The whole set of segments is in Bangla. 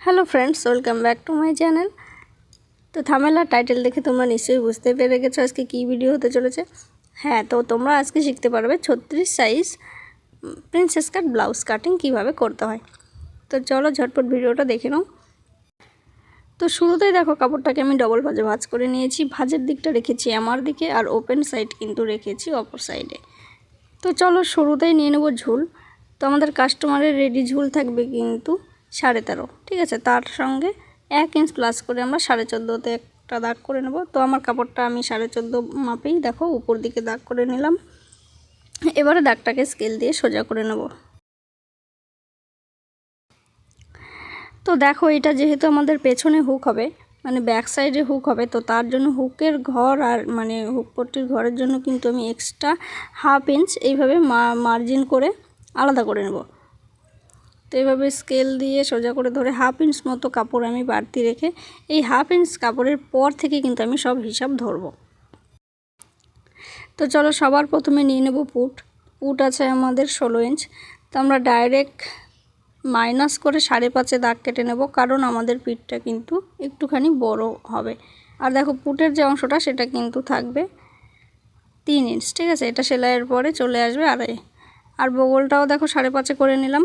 Hello friends welcome back to my channel তো থামেলা টাইটেল দেখে তোমরা নিশ্চয়ই বুঝতে পেরে গেছো আজকে কী ভিডিও হতে চলেছে। হ্যাঁ তো তোমরা আজকে শিখতে পারবে ছত্রিশ size princess cut blouse cutting কীভাবে করতে হয়। তো চলো ঝটপট ভিডিওটা দেখে নাও। তো শুরুতেই দেখো কাপড়টাকে আমি ডবল ভাজে ভাজ করে নিয়েছি। ভাজের দিকটা রেখেছি আমার দিকে আর ওপেন সাইড কিন্তু রেখেছি অপর সাইডে তো চলো শুরুতেই নিয়ে নেব ঝুল। তো আমাদের কাস্টমারের রেডি ঝুল থাকবে কিন্তু। সাড়ে তেরো। ঠিক আছে, তার সঙ্গে এক ইঞ্চ প্লাস করে আমরা সাড়ে চোদ্দোতে একটা দাগ করে নেব। তো আমার কাপড়টা আমি সাড়ে চোদ্দ মাপেই দেখো, উপর দিকে দাগ করে নিলাম। এবারে দাগটাকে স্কেল দিয়ে সোজা করে নেব। তো দেখো, এটা যেহেতু আমাদের পেছনে হুক হবে মানে ব্যাক সাইডে হুক হবে, তো তার জন্য হুকের ঘর আর মানে হুক পট্টির ঘরের জন্য কিন্তু আমি এক্সট্রা হাফ ইঞ্চ এইভাবে মার্জিন করে আলাদা করে নেব। তো এইভাবে স্কেল দিয়ে সোজা করে ধরে হাফ ইঞ্চ মতো কাপড় আমি বাড়তি রেখে এই হাফ ইঞ্চ কাপড়ের পর থেকে কিন্তু আমি সব হিসাব ধরব। তো চলো সবার প্রথমে নিয়ে নেব পুট। পুট আছে আমাদের ষোলো ইঞ্চ তো আমরা ডাইরেক্ট মাইনাস করে সাড়ে পাঁচে দাগ কেটে নেব কারণ আমাদের পিঠটা কিন্তু একটুখানি বড় হবে। আর দেখো পুটের যে অংশটা সেটা কিন্তু থাকবে তিন ইঞ্চ ঠিক আছে? এটা সেলাইয়ের পরে চলে আসবে আড়াই। আর বগলটাও দেখো সাড়ে পাঁচে করে নিলাম।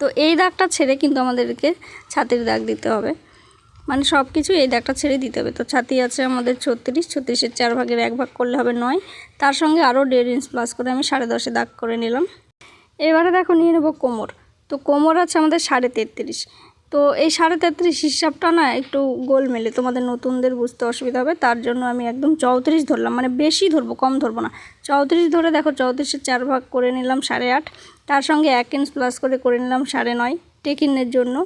তো এই দাগটা ছেড়ে কিন্তু আমাদেরকে ছাতির দাগ দিতে হবে। মানে সব কিছু এই দাগটা ছেড়ে দিতে হবে। তো ছাতি আছে আমাদের ছত্রিশ, ছত্রিশের চার ভাগের এক ভাগ করলে হবে নয়। তার সঙ্গে আরও দেড় ইঞ্চ প্লাস করে আমি সাড়ে দশে দাগ করে নিলাম। এবারে দেখো নিয়ে নেব কোমর। তো কোমর আছে আমাদের সাড়ে তেত্রিশ। তো এই সাড়ে তেত্রিশ হিসাবটা না একটু গোল মেলে। তোমাদের নতুনদের বুঝতে অসুবিধা হবে, তার জন্য আমি একদম চৌত্রিশ ধরলাম। মানে বেশি ধরবো, কম ধরবো না। চৌত্রিশ ধরে দেখো, চৌত্রিশের চার ভাগ করে নিলাম সাড়ে আট। তার সঙ্গে এক ইঞ্চ প্লাস করে করে নিলাম সাড়ে নয় টেকিনের জন্য।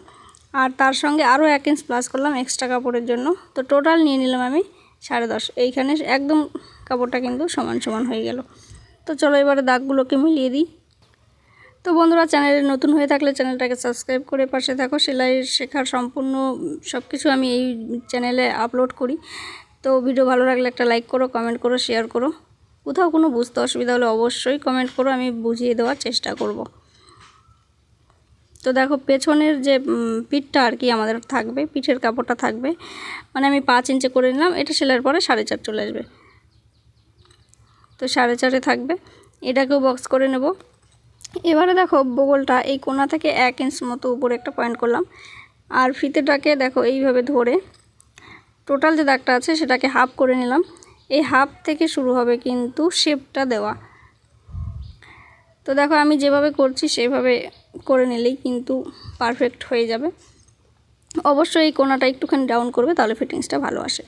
আর তার সঙ্গে আরও এক ইঞ্চ প্লাস করলাম এক্সট্রা কাপড়ের জন্য। তো টোটাল নিয়ে নিলাম আমি সাড়ে দশ। এইখানে একদম কাপড়টা কিন্তু সমান সমান হয়ে গেল। তো চলো এবারে দাগগুলোকে মিলিয়ে দিই। তো বন্ধুরা, চ্যানেলে নতুন হয়ে থাকলে চ্যানেলটাকে সাবস্ক্রাইব করে পাশে থাকো। সেলাই শেখার সম্পূর্ণ সব কিছু আমি এই চ্যানেলে আপলোড করি। তো ভিডিও ভালো লাগলে একটা লাইক করো, কমেন্ট করো, শেয়ার করো। কোথাও কোনো বুঝতে অসুবিধা হলে অবশ্যই কমেন্ট করো, আমি বুঝিয়ে দেওয়ার চেষ্টা করব। তো দেখো, পেছনের যে পিঠটা আর কি আমাদের থাকবে, পিঠের কাপড়টা থাকবে মানে আমি পাঁচ ইঞ্চে করে নিলাম, এটা সেলাইয়ের পরে সাড়ে চার চলে আসবে। তো সাড়ে চারে থাকবে। এটাকেও বক্স করে নেব। এবারে দেখো বগলটা এই কোনা থেকে এক ইঞ্চ মতো উপরে একটা পয়েন্ট করলাম। আর ফিতেটাকে দেখো এইভাবে ধরে টোটাল যে দাগটা আছে সেটাকে হাফ করে নিলাম। এই হাফ থেকে শুরু হবে কিন্তু শেপটা দেওয়া। তো দেখো আমি যেভাবে করছি সেভাবে করে নিলেই কিন্তু পারফেক্ট হয়ে যাবে। অবশ্যই এই কোনাটা একটুখানি ডাউন করবে, তাহলে ফিটিংসটা ভালো আসে।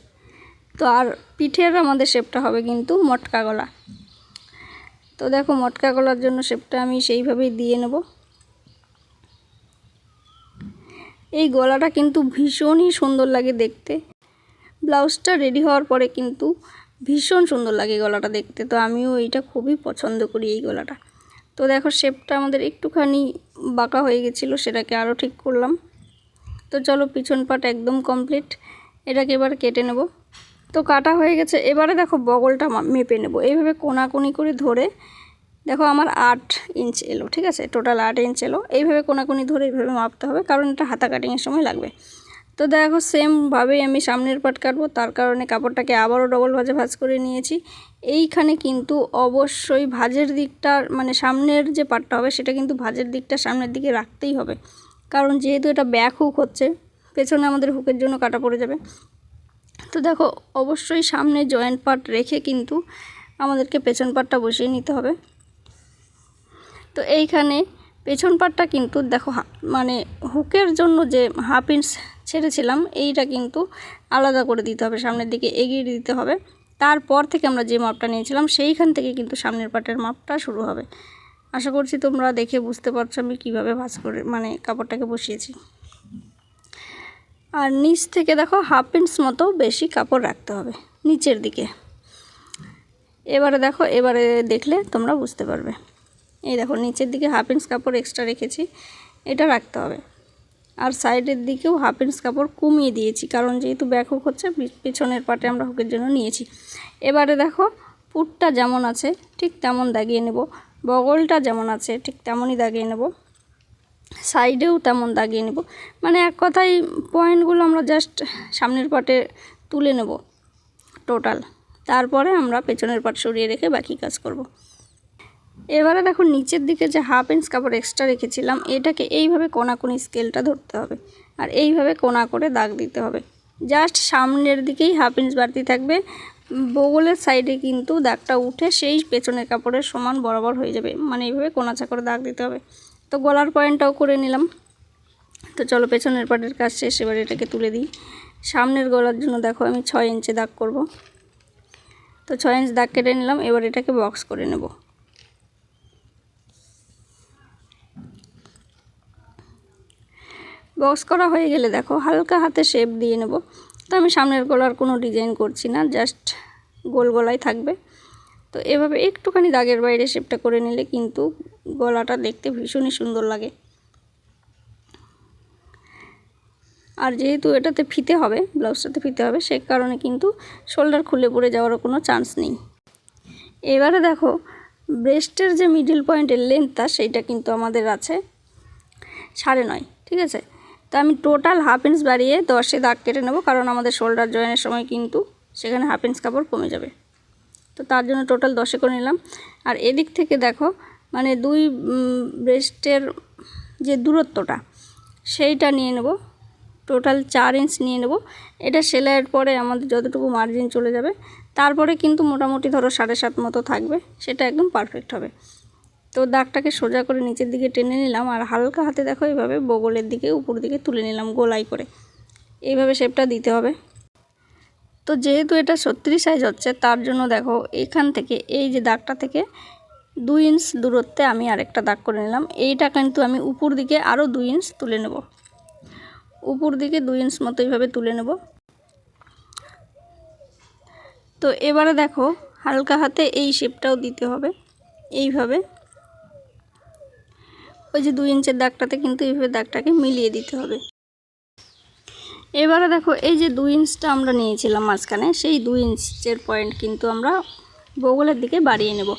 তো আর পিঠের আমাদের শেপটা হবে কিন্তু মটকা গলা। তো দেখো মটকা গলার জন্য শেপটা আমি সেইভাবেই দিয়ে নেব। এই গলাটা কিন্তু ভীষণই সুন্দর লাগে দেখতে। ব্লাউজটা রেডি হওয়ার পরে কিন্তু ভীষণ সুন্দর লাগে গলাটা দেখতে, তো আমিও এইটা খুবই পছন্দ করি এই গলাটা। তো দেখো শেপটা আমাদের একটুখানি বাঁকা হয়ে গেছিল, সেটাকে আরও ঠিক করলাম। তো চলো পিছন পাট একদম কমপ্লিট এটাকে এবার কেটে নেব। তো কাটা হয়ে গেছে। এবারে দেখো বগলটা মেপে নেব। এইভাবে কোনাকুনি করে ধরে, দেখো আমার আট ইঞ্চ এলো, ঠিক আছে? টোটাল আট ইঞ্চ এলো। এইভাবে কোনাকুনি ধরে এইভাবে মাপতে হবে, কারণ এটা হাতা কাটিংয়ের সময় লাগবে। তো দেখো সেমভাবেই আমি সামনের পাট কাটবো, তার কারণে কাপড়টাকে আবারও ডবল ভাজে ভাজ করে নিয়েছি। এইখানে কিন্তু অবশ্যই ভাজের দিকটা মানে সামনের যে পাটটা হবে, সেটা কিন্তু ভাজের দিকটা সামনের দিকে রাখতেই হবে। কারণ যেহেতু এটা ব্যাক হুক হচ্ছে, পেছনে আমাদের হুকের জন্য কাটা পড়ে যাবে। তো দেখো, অবশ্যই সামনে জয়েন্ট পার্ট রেখে কিন্তু আমাদেরকে পেছন পাটটা বসিয়ে নিতে হবে। তো এইখানে পেছন পাটটা কিন্তু দেখো মানে হুকের জন্য যে হাফ ইঞ্চ ছেড়েছিলাম, এইটা কিন্তু আলাদা করে দিতে হবে, সামনের দিকে এগিয়ে দিতে হবে। তারপর থেকে আমরা যে মাপটা নিয়েছিলাম, সেইখান থেকে কিন্তু সামনের পাটের মাপটা শুরু হবে। আশা করছি তোমরা দেখে বুঝতে পারছ আমি কীভাবে ভাজ করে মানে কাপড়টাকে বসিয়েছি। আর নিচ থেকে দেখো হাফ ইঞ্চ মতো বেশি কাপড় রাখতে হবে, নিচের দিকে। এবারে দেখো, এবারে দেখলে তোমরা বুঝতে পারবে। এই দেখো, নিচের দিকে হাফ ইঞ্চ কাপড় এক্সট্রা রেখেছি, এটা রাখতে হবে। আর সাইডের দিকেও হাফ ইঞ্চ কাপড় কমিয়ে দিয়েছি, কারণ যেহেতু ব্যাক হুক হচ্ছে পিছনের পাটে আমরা হুকের জন্য নিয়েছি। এবারে দেখো, পুটটা যেমন আছে, ঠিক তেমন দাগিয়ে নেব। বগলটা যেমন আছে, ঠিক তেমনই দাগিয়ে নেব। সাইডেও তেমন দাগিয়ে নেব। মানে এক কথায় পয়েন্টগুলো আমরা জাস্ট সামনের পাটে তুলে নেব টোটাল। তারপরে আমরা পেছনের পাট সরিয়ে রেখে বাকি কাজ করব। এবারে দেখো নিচের দিকে যে হাফ ইঞ্চ কাপড় এক্সট্রা রেখেছিলাম, এটাকে এইভাবে কোনাকুনি স্কেলটা ধরতে হবে আর এইভাবে কোনা করে দাগ দিতে হবে। জাস্ট সামনের দিকেই হাফ ইঞ্চ বাড়তি থাকবে। বগলের সাইডে কিন্তু দাগটা উঠে সেই পেছনের কাপড়ের সমান বরাবর হয়ে যাবে। মানে এইভাবে কোনাচা করে দাগ দিতে হবে। তো গলার পয়েন্টটাও করে নিলাম। তো চলো, পেছনের পাটের কাজ শেষ, এবার এটাকে তুলে দিই। সামনের গলার জন্য দেখো, আমি ছয় ইঞ্চে দাগ করব। তো ছয় ইঞ্চ দাগ কেটে নিলাম, এবার এটাকে বক্স করে নেব। বক্স করা হয়ে গেলে দেখো, হালকা হাতে শেপ দিয়ে নেব। তো আমি সামনের গলার কোনো ডিজাইন করছি না, জাস্ট গোল গলায় থাকবে। তো এভাবে একটুখানি দাগের বাইরে শেপটা করে নিলে কিন্তু গলাটা দেখতে ভীষণই সুন্দর লাগে। আর যেহেতু এটাতে ফিতে হবে, ব্লাউজটাতে ফিতে হবে, সে কারণে কিন্তু শোল্ডার খুলে পড়ে যাওয়ারও কোনো চান্স নেই। এবারে দেখো ব্রেস্টের যে মিডিল পয়েন্টের লেন্থটা সেইটা কিন্তু আমাদের আছে সাড়ে নয়, ঠিক আছে? তো আমি টোটাল হাফ ইঞ্চ বাড়িয়ে দশে দাগ কেটে নেব, কারণ আমাদের শোল্ডার জয়েনের সময় কিন্তু সেখানে হাফ ইঞ্চ কাপড় কমে যাবে। তো তার জন্য টোটাল দশে করে নিলাম। আর এদিক থেকে দেখো মানে দুই ব্রেস্টের যে দূরত্বটা, সেইটা নিয়ে নেব। টোটাল চার ইঞ্চ নিয়ে নেব। এটা সেলাইয়ের পরে আমাদের যতটুকু মার্জিন চলে যাবে, তারপরে কিন্তু মোটামুটি ধরো সাড়ে সাত মতো থাকবে, সেটা একদম পারফেক্ট হবে। তো দাগটাকে সোজা করে নিচের দিকে টেনে নিলাম, আর হালকা হাতে দেখো এইভাবে বগলের দিকে উপর দিকে তুলে নিলাম গোলাই করে। এইভাবে শেপটা দিতে হবে। তো যেহেতু এটা ছত্রিশ সাইজ হচ্ছে, তার জন্য দেখো এখান থেকে, এই যে দাগটা থেকে দুই ইঞ্চ দূরত্বে আমি আরেকটা দাগ করে নিলাম। এইটা কিন্তু আমি উপর দিকে আরও দুই ইঞ্চ তুলে নেব। উপর দিকে দুই ইঞ্চ মতো এইভাবে তুলে নেব। তো এবারে দেখো হালকা হাতে এই শেপটাও দিতে হবে, এইভাবে। ওই যে দুই ইঞ্চের দাগটাতে কিন্তু এইভাবে দাগটাকে মিলিয়ে দিতে হবে। এবারে দেখো, এই যে দুই ইঞ্চটা আমরা নিয়েছিলাম মাঝখানে, সেই দুই ইঞ্চের পয়েন্ট কিন্তু আমরা বগলের দিকে বাড়িয়ে নেব।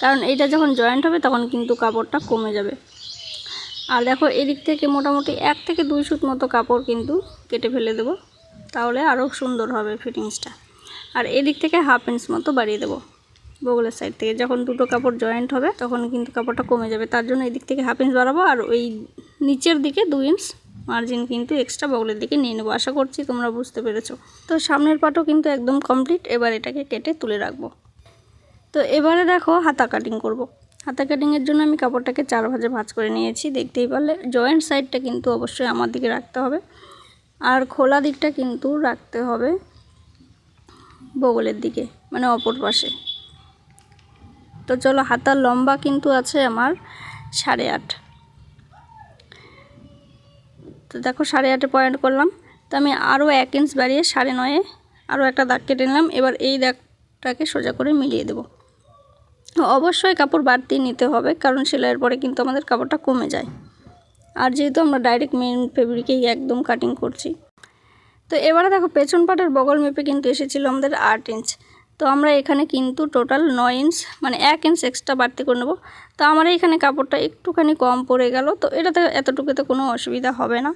কারণ এইটা যখন জয়েন্ট হবে, তখন কিন্তু কাপড়টা কমে যাবে। আর দেখো, এদিক থেকে মোটামুটি এক থেকে দুই সুত মতো কাপড় কিন্তু কেটে ফেলে দেব। তাহলে আরও সুন্দর হবে ফিটিংসটা আর এদিক থেকে হাফ ইঞ্চ মতো বাড়িয়ে দেবো বগলের সাইড থেকে। যখন দুটো কাপড় জয়েন্ট হবে, তখন কিন্তু কাপড়টা কমে যাবে। তার জন্য এদিক থেকে হাফ ইঞ্চ বাড়াবো। আর ওই নিচের দিকে দুই ইঞ্চ মার্জিন কিন্তু এক্সট্রা বগলের দিকে নিয়ে নেব। আশা করছি তোমরা বুঝতে পেরেছ। তো সামনের পাটও কিন্তু একদম কমপ্লিট এবার এটাকে কেটে তুলে রাখব। তো এবারে দেখো হাতা কাটিং করব। হাতা কাটিংয়ের জন্য আমি কাপড়টাকে চার ভাজে ভাজ করে নিয়েছি। দেখতেই পারলে জয়েন্ট সাইডটা কিন্তু অবশ্যই আমার দিকে রাখতে হবে। আর খোলা দিকটা কিন্তু রাখতে হবে বগলের দিকে মানে অপর পাশে। তো চলো হাতার লম্বা কিন্তু আছে আমার সাড়ে আট। তো দেখো সাড়ে আটে পয়েন্ট করলাম। তো আমি আরও এক ইঞ্চ বাড়িয়ে সাড়ে নয়ে আরও একটা দাগ কেটে নিলাম। এবার এই দাগটাকে সোজা করে মিলিয়ে দেব। অবশ্যই কাপড় বাড়তি নিতে হবে, কারণ সেলাইয়ের পরে কিন্তু আমাদের কাপড়টা কমে যায়। আর যেহেতু আমরা ডাইরেক্ট মেন ফেব্রিকেই একদম কাটিং করছি। তো এবারে দেখো পেছন পাটের বগল মেপে কিন্তু এসেছিল আমাদের আট ইঞ্চ তো আমরা এখানে কিন্তু টোটাল নয় ইঞ্চ মানে এক ইঞ্চ এক্সট্রা বাড়তি করে নেব। তো আমার এখানে কাপড়টা একটুখানি কম পড়ে গেল, তো এটাতে এতটুকুতে কোনো অসুবিধা হবে না।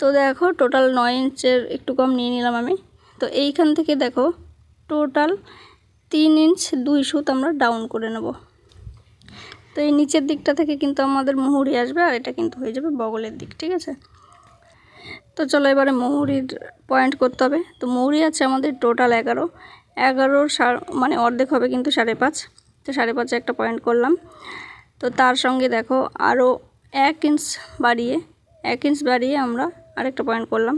তো দেখো টোটাল নয় ইঞ্চের একটু কম নিয়ে নিলাম আমি। তো এইখান থেকে দেখো টোটাল তিন ইঞ্চ দুই সুত আমরা ডাউন করে নেব। তো এই নিচের দিকটা থেকে কিন্তু আমাদের মুহুরি আসবে, আর এটা কিন্তু হয়ে যাবে বগলের দিক, ঠিক আছে? তো চলো এবারে মৌরির পয়েন্ট করতে হবে। তো মৌরি আছে আমাদের টোটাল এগারো। এগারোর মানে অর্ধেক হবে কিন্তু সাড়ে পাঁচ। তো সাড়ে পাঁচে একটা পয়েন্ট করলাম। তো তার সঙ্গে দেখো আরও এক ইঞ্চ বাড়িয়ে, এক ইঞ্চ বাড়িয়ে আমরা আরেকটা পয়েন্ট করলাম।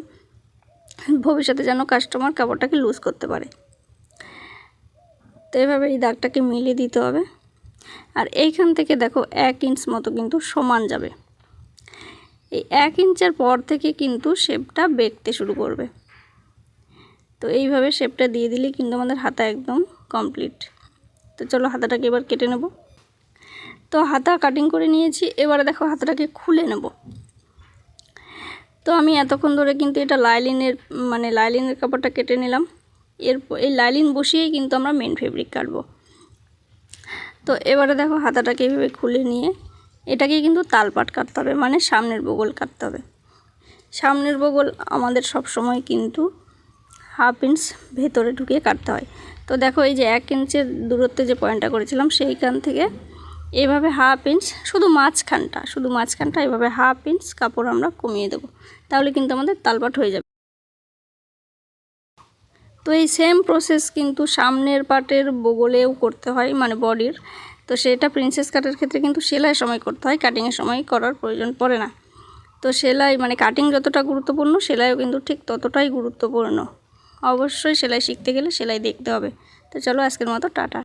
ভবিষ্যতে যেন কাস্টমার কাপড়টাকে লুজ করতে পারে। তো এভাবে এই দাগটাকে মিলিয়ে দিতে হবে। আর এইখান থেকে দেখো এক ইঞ্চ মতো কিন্তু সমান যাবে। এই এক ইঞ্চের পর থেকে কিন্তু শেপটা বেঁকতে শুরু করবে। তো এইভাবে শেপটা দিয়ে দিলেই কিন্তু আমাদের হাতা একদম কমপ্লিট তো চলো হাতাটাকে এবার কেটে নেব। তো হাতা কাটিং করে নিয়েছি, এবারে দেখো হাতাটাকে খুলে নেব। তো আমি এতক্ষণ ধরে কিন্তু এটা লাইলিনের মানে লাইলিনের কাপড়টা কেটে নিলাম। এর এই লাইলিন বসিয়েই কিন্তু আমরা মেন ফেব্রিক কাটবো। তো এবারে দেখো হাতাটাকে এইভাবে খুলে নিয়ে এটাকে কিন্তু তালপাট কাটতে হবে মানে সামনের বগল কাটতে হবে। সামনের বগল আমাদের সব সময় কিন্তু হাফ ইঞ্চ ভেতরে ঢুকিয়ে কাটতে হয়। তো দেখো এই যে এক ইঞ্চের দূরত্বে যে পয়েন্টটা করেছিলাম, সেইখান থেকে এভাবে হাফ ইঞ্চ, শুধু মাঝখানটা শুধু মাঝখানটা, এভাবে হাফ ইঞ্চ কাপড় আমরা কমিয়ে দেবো। তাহলে কিন্তু আমাদের তালপাট হয়ে যাবে। তো এই সেম প্রসেস কিন্তু সামনের পাটের বগলেও করতে হয় মানে বডির। তো সেটা প্রিন্সেস কাটার ক্ষেত্রে কিন্তু সেলাই সময় করতে হয় কাটিংয়ের সময় করার প্রয়োজন পড়ে না। তো সেলাই মানে কাটিং যতটা গুরুত্বপূর্ণ, সেলাইও কিন্তু ঠিক ততটাই গুরুত্বপূর্ণ। অবশ্যই সেলাই শিখতে গেলে সেলাই দেখতে হবে। তো চলো আজকের মতো, টাটা।